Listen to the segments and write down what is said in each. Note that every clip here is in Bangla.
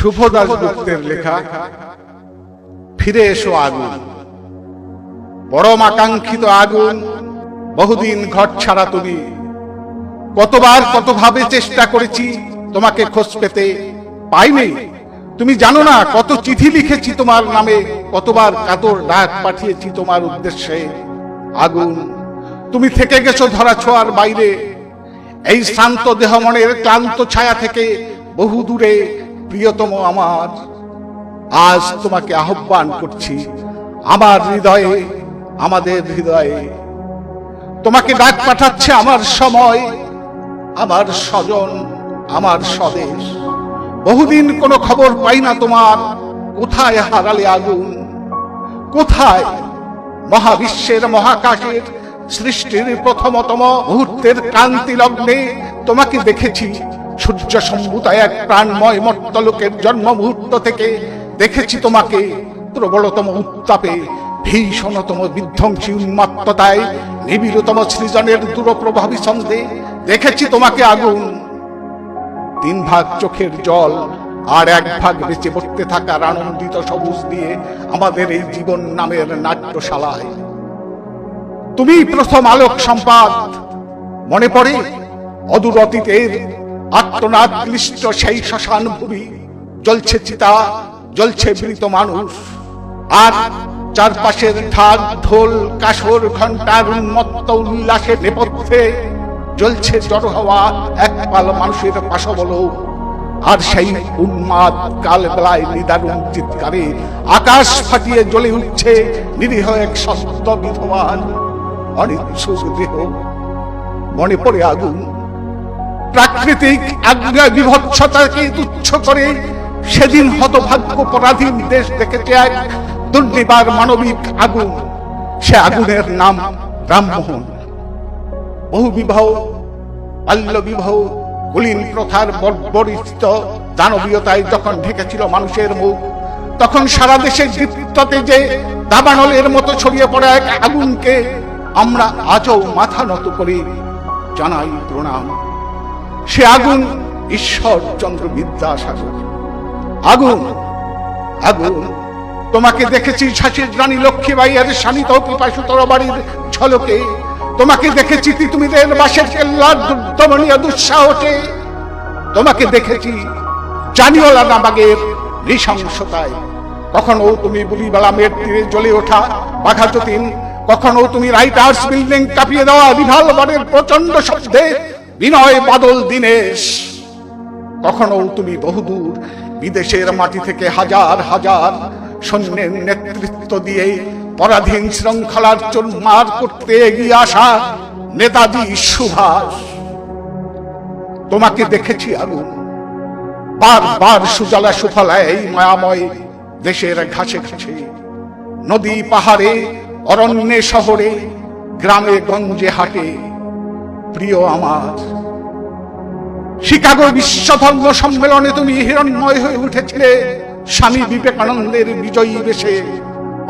শুভ দাসগুপ্তের লেখা। ফিরে এসো আগুন। পরম আকাঙ্ক্ষিত আগুন, বহুদিন ঘর ছাড়া তুমি। কতবার কতভাবে চেষ্টা করেছি তোমাকে খোঁজ পেতে, পাইনি। তুমি জানো না কত চিঠি লিখেছি তোমার নামে, কতবার কাতর ডাক পাঠিয়েছি তোমার উদ্দেশ্যে। আগুন, তুমি থেকে গেছো ধরা ছোঁয়ার বাইরে। এই শান্ত দেহ মনের ক্লান্ত ছায়া থেকে বহু দূরে প্রিয়তম আমার, আজ তোমাকে আহ্বান করছি, আমার হৃদয়ে, আমাদের হৃদয়ে। তোমাকে ডাক পাঠাচ্ছে আমার সময়, আমার স্বজন, আমার স্বদেশ। বহুদিন কোনো খবর পাই না তোমার, কোথায় হারালে আগুন? কোথায় মহাবিশ্বের মহাকাশের সৃষ্টির প্রথমতম মুহূর্তের ক্রান্তি লগ্নে তোমাকে দেখেছি? সূর্য সম্ভূতা এক প্রাণময় মর্তলোকের জন্ম মুহূর্ত থেকে দেখেছি তোমাকে। প্রবলতম উত্তাপে, ভীষণতম বিধ্বংসী উন্মাত্ততায়, নিবিড়তম সৃজনের দূরপ্রভাবী ছন্দে দেখেছি তোমাকে আগুন। তিন ভাগ চোখের জল আর এক ভাগ বেঁচে পড়তে থাকার আনন্দিত সবুজ দিয়ে আমাদের এই জীবন নামের নাট্যশালায়। তুমি প্রথম আলোক সম্পাদ মনে পড়ে? অদূর অতীতের আত্মনাদ সেই শ্মশান ভূমি। জ্বলছে চিতা, জ্বলছে মৃত মানুষ। আর চারপাশের ঢাক ঢোল কাসর ঘণ্টার উন্মত্ত উল্লাসের নেপথ্যে জ্বলছে জড় হওয়া এক পাল মানুষের পাশবলো। আর সেই উন্মাদ কাল বেলায় নিদারুণ চিৎকারে আকাশ ফাটিয়ে জ্বলে উঠছে নিরীহ এক সত্য বিধবান অনিচ্ছুক দেহ। মনে পড়ে আগুন। প্রাকৃতিক আজ্ঞা বিভৎসতাকে তুচ্ছ করে? সেদিন হতভাগ্য পরাধীন দেশ দেখেছে এক দুর্নিবার মানবিক আগুন। সে আগুনের নাম রামমোহন। বহু বিবাহ বাল্য বিবাহ কুলীন প্রথার বর্বরিত দানবীয়তায় যখন ঢেকেছিল মানুষের মুখ, তখন সারা দেশে দীপ্ততে যে দাবানলের মতো ছড়িয়ে পড়া এক আগুনকে আমরা আজও মাথা নত করে। জানাই প্রণাম। সে আগুন ঈশ্বর চন্দ্র বিদ্যাসাগর। আগুন আগুন। তোমাকে দেখেছি ঝাঁসির রানী লক্ষ্মীবাইয়ের শানিত পিপাসুতর বাড়ির ঝলকে। তোমাকে দেখেছি তিতুমিদের বাসের কেল্লার দুর্দমনীয় দুঃসাহসে। তোমাকে দেখেছি জানিওলা নাবাগের নৃশংসতায়। কখনো তুমি বুলিবালামের তীরে জ্বলে ওঠা বাঘা যতীন। কখনো তুমি রাইটার্স বিল্ডিং কাঁপিয়ে দেওয়া রিভলভারের প্রচণ্ড শব্দে। বিনয় বাদল দিনেশ। কখনো তুমি বহুদূর, বিদেশের মাটি থেকে হাজার হাজার সৈন্যের নেতৃত্ব দিয়ে পরাধীন শৃঙ্খলার চুরমার করতে এগিয়ে আসা নেতাজি সুভাষ। তোমাকে দেখেছি আগুন। বারবার সুজলা সুফলা এই মায়াময় দেশের ঘাসে ঘাসে, নদী পাহাড়ে, অরণ্যে শহরে, গ্রামে গঞ্জে হাটে। প্রিয় আমার শিকাগো বিশ্ব ধর্ম সম্মেলনে তুমি হিরণ্ময় হয়ে উঠেছিলে। স্বামী বিবেকানন্দের বিজয়ী বেশে,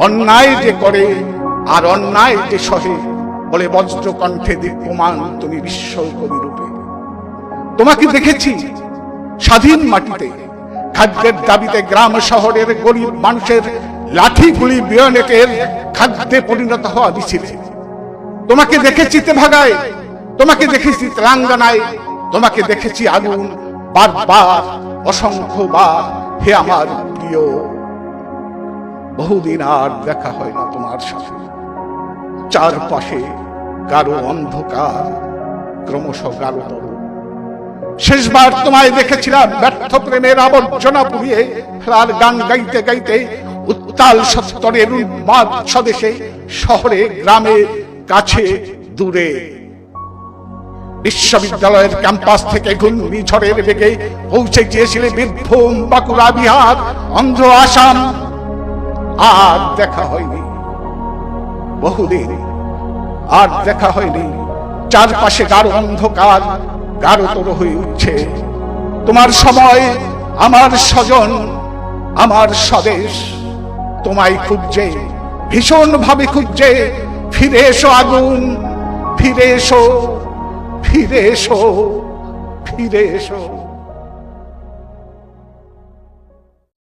অন্যায় যে করে আর অন্যায় যে সহে, বলে বজ্র কণ্ঠে দীপ্যমান তুমি বিশ্বকবি রূপে। তোমাকে দেখেছি স্বাধীন মাটিতে, খাদ্যের দাবিতে গ্রাম শহরের গরিব মানুষের লাঠি গুলি বিয়নেটের খাদ্যে পরিণত হওয়া মিছিলে। তোমাকে দেখেছি তে ভাগায় তোমাকে দেখেছি তেলাঙ্গানায় তোমাকে দেখেছি আগুন, বারবার, অসংখ্যবার। হে আমার প্রিয়, বহুদিন আর দেখা হয় না তোমার সাথে। চারপাশে গাঢ় অন্ধকার, ক্রমশ গাঢ়তর। শেষবার তোমায় দেখেছিলাম ব্যর্থ প্রেমের আবর্জনা পুড়িয়ে ফেলার গান গাইতে গাইতে উত্তাল সত্তরের উন্মাদ স্বদেশে, শহরে, গ্রামে, কাছে, দূরে। বিশ্ববিদ্যালয়ের ক্যাম্পাস থেকে ঘূর্ণি ঝড়ের বেগে পৌঁছে গিয়েছিলে বীরভূম, বাঁকুড়া, বিহার, অন্ধ্র আসাম। আর দেখা হয়নি। বহুদিন আর দেখা হয়নি। চারপাশে গাঢ় অন্ধকার গাঢ়তর হয়ে উঠছে। তোমার সময় আমার স্বজন, আমার স্বদেশ, তোমায় খুঁজছে ভীষণ ভাবে খুঁজছে। ফিরে এসো আগুন, ফিরে এসো ফিরে এসো ফিরে এসো।